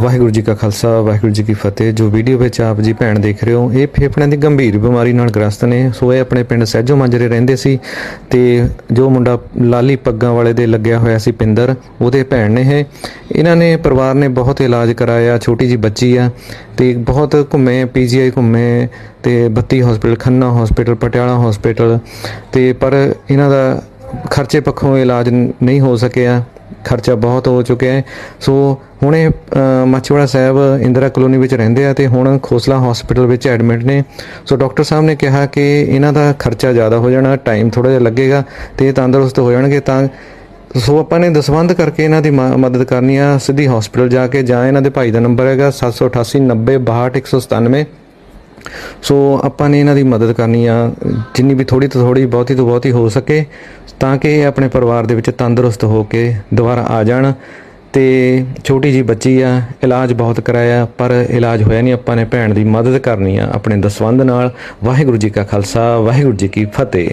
ਵਾਹਿਗੁਰੂ ਜੀ ਕਾ ਖਾਲਸਾ, ਵਾਹਿਗੁਰੂ ਜੀ ਕੀ ਫਤਿਹ। ਜੋ ਵੀਡੀਓ ਵਿੱਚ ਆਪ ਜੀ ਭੈਣ ਦੇਖ ਰਹੇ ਹੋ, ਇਹ ਫੇਫੜਿਆਂ ਦੀ ਗੰਭੀਰ ਬਿਮਾਰੀ ਨਾਲ ਗ੍ਰਸਤ ਨੇ। ਸੋ ਇਹ ਆਪਣੇ ਪਿੰਡ ਸਹਿਜੋ ਮਾਂਜਰੇ ਰਹਿੰਦੇ ਸੀ ਤੇ ਜੋ ਮੁੰਡਾ ਲਾਲੀ ਪੱਗਾਂ ਵਾਲੇ ਦੇ ਲੱਗਿਆ ਹੋਇਆ ਸੀ ਪਿੰਦਰ, ਉਹਦੇ ਭੈਣ ਨੇ ਇਹ। ਇਹਨਾਂ ਨੇ, ਪਰਿਵਾਰ ਨੇ ਬਹੁਤ ਇਲਾਜ ਕਰਾਇਆ, ਛੋਟੀ ਜੀ ਬੱਚੀ ਆ ਤੇ ਬਹੁਤ ਘੁੰਮੇ, ਪੀਜੀਆਈ ਘੁੰਮੇ ਤੇ ਬੱਤੀ hospital Khanna hospital Patiala hospital ਤੇ ਪਰ ਇਹਨਾਂ ਦਾ ਖਰਚੇ ਪੱਖੋਂ ਇਲਾਜ ਨਹੀਂ ਹੋ ਸਕਿਆ। ਖਰਚਾ ਬਹੁਤ ਹੋ ਚੁੱਕਿਆ ਹੈ। ਸੋ ਹੁਣ ਇਹ ਮਾਚੀਵਾੜਾ ਸਾਹਿਬ, ਇੰਦਰਾ ਕਲੋਨੀ ਵਿੱਚ ਰਹਿੰਦੇ ਆ ਤੇ ਹੁਣ ਖੋਸਲਾ ਹਸਪੀਟਲ ਵਿੱਚ ਐਡਮਿਟ ਨੇ। ਸੋ ਡਾਕਟਰ ਸਾਹਿਬ ਨੇ ਕਿਹਾ ਕਿ ਇਹਨਾਂ ਦਾ ਖਰਚਾ ਜ਼ਿਆਦਾ ਹੋ ਜਾਣਾ ਟਾਈਮ ਥੋੜਾ ਜਿਹਾ ਲੱਗੇਗਾ ਤੇ ਇਹ ਤੰਦਰੁਸਤ ਹੋ ਜਾਣਗੇ ਤਾਂ ਸੋ ਆਪਾਂ ਨੇ ਦਸਵੰਧ ਕਰਕੇ ਇਹਨਾਂ ਦੀ ਮ- ਮਦਦ ਕਰਨੀ ਆ। ਸਿੱਧੀ ਹਸਪੀਟਲ ਜਾ ਕੇ ਜਾਂ ਇਹਨਾਂ ਦੇ ਭਾਈ ਦਾ ਨੰਬਰ ਹੈਗਾ 788 90 62 197 ਸੋ ਆਪਾਂ ਨੇ ਇਹਨਾਂ ਦੀ ਮਦਦ ਕਰਨੀ ਆ, ਜਿੰਨੀ ਵੀ ਥੋੜੀ ਤੋਂ ਥੋੜੀ ਬਹੁਤੀ ਤੋਂ ਬਹੁਤੀ ਹੋ ਸਕੇ, ਤਾਂ ਕਿ ਇਹ ਆਪਣੇ ਪਰਿਵਾਰ ਦੇ ਵਿੱਚ ਤੰਦਰੁਸਤ ਹੋ ਕੇ ਦੁਬਾਰਾ ਆ ਜਾਣ। ਤੇ ਛੋਟੀ ਜੀ ਬੱਚੀ ਆ, ਇਲਾਜ ਬਹੁਤ ਕਰਾਇਆ, ਪਰ ਇਲਾਜ ਹੋਇਆ ਨਹੀਂ, ਆਪਾਂ ਨੇ ਭੈਣ ਦੀ ਮਦਦ ਕਰਨੀ ਆ ਆਪਣੇ ਦਸਵੰਧ ਨਾਲ। ਵਾਹਿਗੁਰੂ ਜੀ ਕਾ ਖਾਲਸਾ, ਵਾਹਿਗੁਰੂ ਜੀ ਕੀ ਫਤਿਹ।